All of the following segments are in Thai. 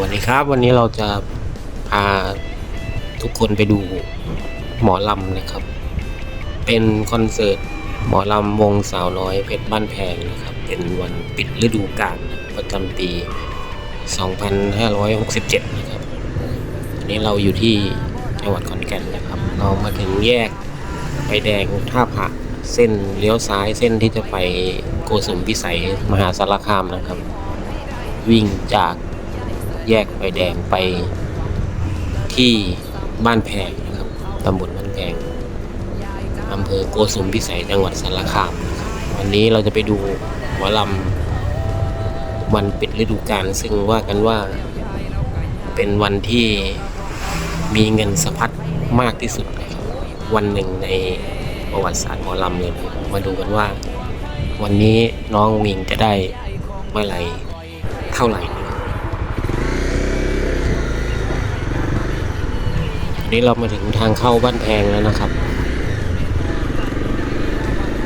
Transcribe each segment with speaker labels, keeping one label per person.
Speaker 1: วัสดีครับ วันนี้เราจะพาทุกคนไปดูหมอลำนะครับ เป็นคอนเสิร์ตหมอลำวงสาวน้อยเพชรบ้านแพงนะครับ เป็นวันปิดฤดูกาลประจำปี 2567 นะครับอันนี้เราอยู่ที่จังหวัดขอนแก่นนะครับ เรามาถึงแยกไฟแดงท่าผะเส้นเลี้ยวซ้ายเส้นที่จะไปโกสุมพิสัยมหาสารคามนะครับ วิ่งจาก แยกไฟแดงไปที่บ้านแพงนะครับตำบลบ้านแพงอำเภอโกสุมพิสัยจังหวัดสารคามนะครับวันนี้เราจะไปดูหมอลำวันปิดฤดูกาลซึ่งว่ากันว่าเป็นวันที่มีเงินสะพัดมากที่สุดนะครับวันหนึ่งในประวัติศาสตร์หมอลำเลยนะมาดูกันว่า วันนี้น้องมิงจะได้เมื่อไหร่เท่าไหร่วั นนี้เรามาถึงทางเข้าบ้านแพงแล้วนะครับ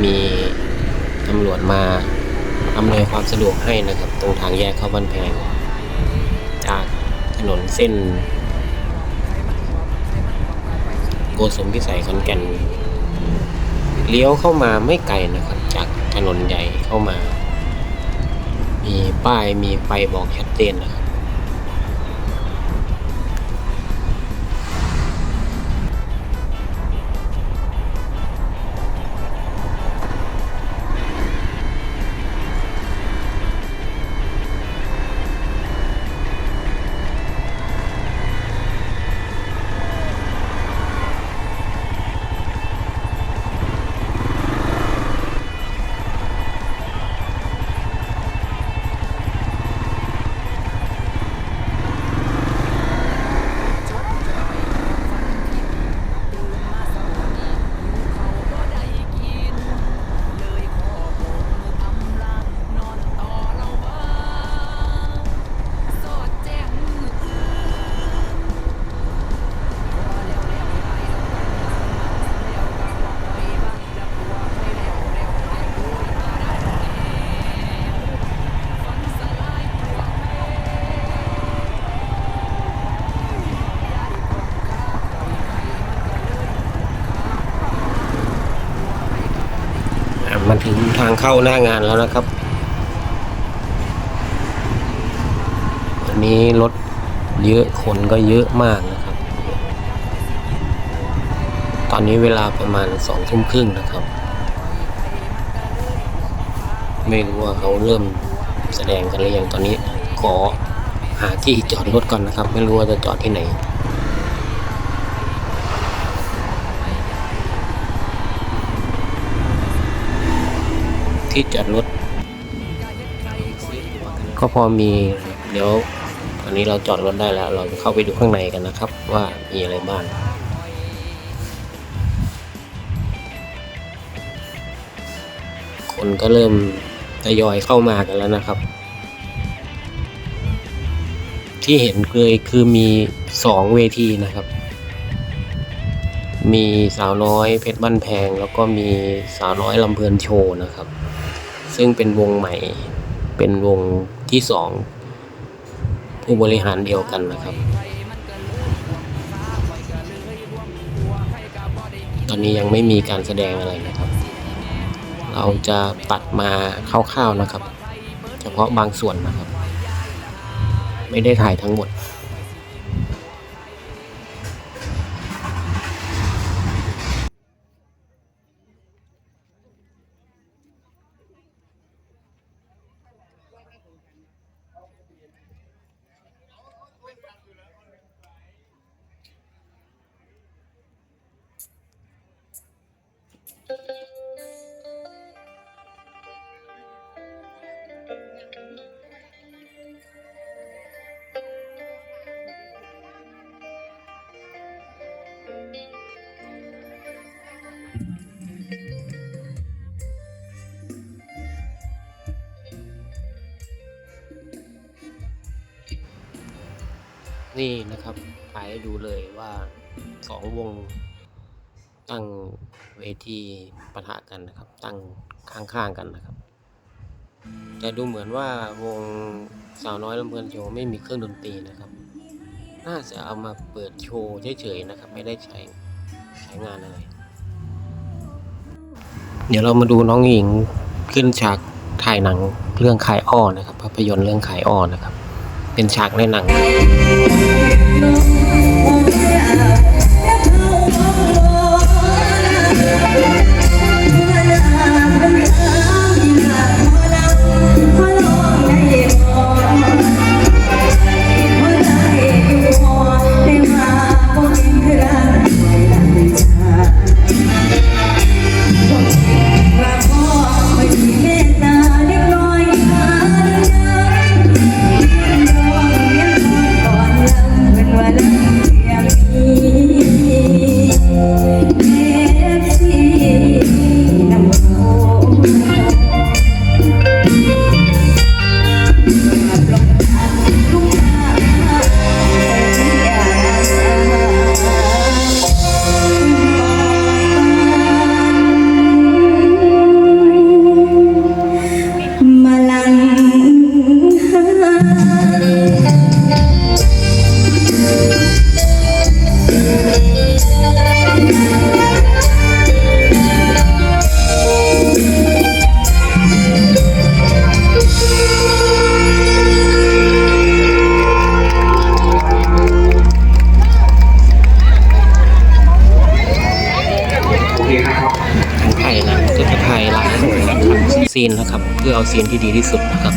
Speaker 1: มีตำรวจมาอำนวยความสะดวกให้นะครับ ตรงทางแยกเข้าบ้านแพง จากถนนเส้น โกสมพิสัยขอนแก่นเลี้ยวเข้ามาไม่ไกลนะครับ จากถนนใหญ่เข้ามา มีป้ายมีไฟบอกชัดเจนนะครับ ทางเข้าหน้างานแล้วนะครับวันนี้รถเยอะคนก็เยอะมากนะครับ ตอนนี้เวลาประมาณสองทุ่มครึ่งนะครับ ไม่รู้ว่าเขาเริ่มแสดงกันหรือยังตอนนี้ขอหาที่จอดรถก่อนนะครับ ไม่รู้ว่าจะจอดที่ไหน ที่จอดรถก็พอมีเดี๋ยวตอนนี้เราจอดรถได้แล้ว เราจะเข้าไปดูข้างในกันนะครับ ว่ามีอะไรบ้างคนก็เริ่มทยอยเข้ามากันแล้วนะครับ ที่เห็นเลยคือมีสองเวทีนะครับ มีสาวน้อยเพชรบ้านแพง แล้วก็มีสาวน้อยลำเพลินโชว์นะครับ ซึ่งเป็นวงใหม่ เป็นวงที่สองผู้บริหารเดียวกันนะครับ ตอนนี้ยังไม่มีการแสดงอะไรนะครับ เราจะตัดมาคร่าวๆนะครับ เฉพาะบางส่วนนะครับ ไม่ได้ถ่ายทั้งหมด นี่นะครับถ่ายให้ดูเลยว่าสองวงตั้งเวทีปะทะกันนะครับ ตั้งข้างๆกันนะครับ แต่ดูเหมือนว่าวง
Speaker 2: สาวน้อยลำเพลินโชว์ไม่มีเครื่องดนตรีนะครับ น่าจะเอามาเปิดโชว์เฉยๆนะครับ ไม่ได้ใช้ใช้งานอะไร เดี๋ยวเรามาดูน้องหญิงขึ้นฉากถ่ายหนังเรื่องขายอ้อนะครับภาพยนตร์เรื่องขายอ้อนะครับ เป็นฉากในหนัง ถ่ายหลายซีนนะครับ เพื่อเอาซีนที่ดีที่สุดนะครับ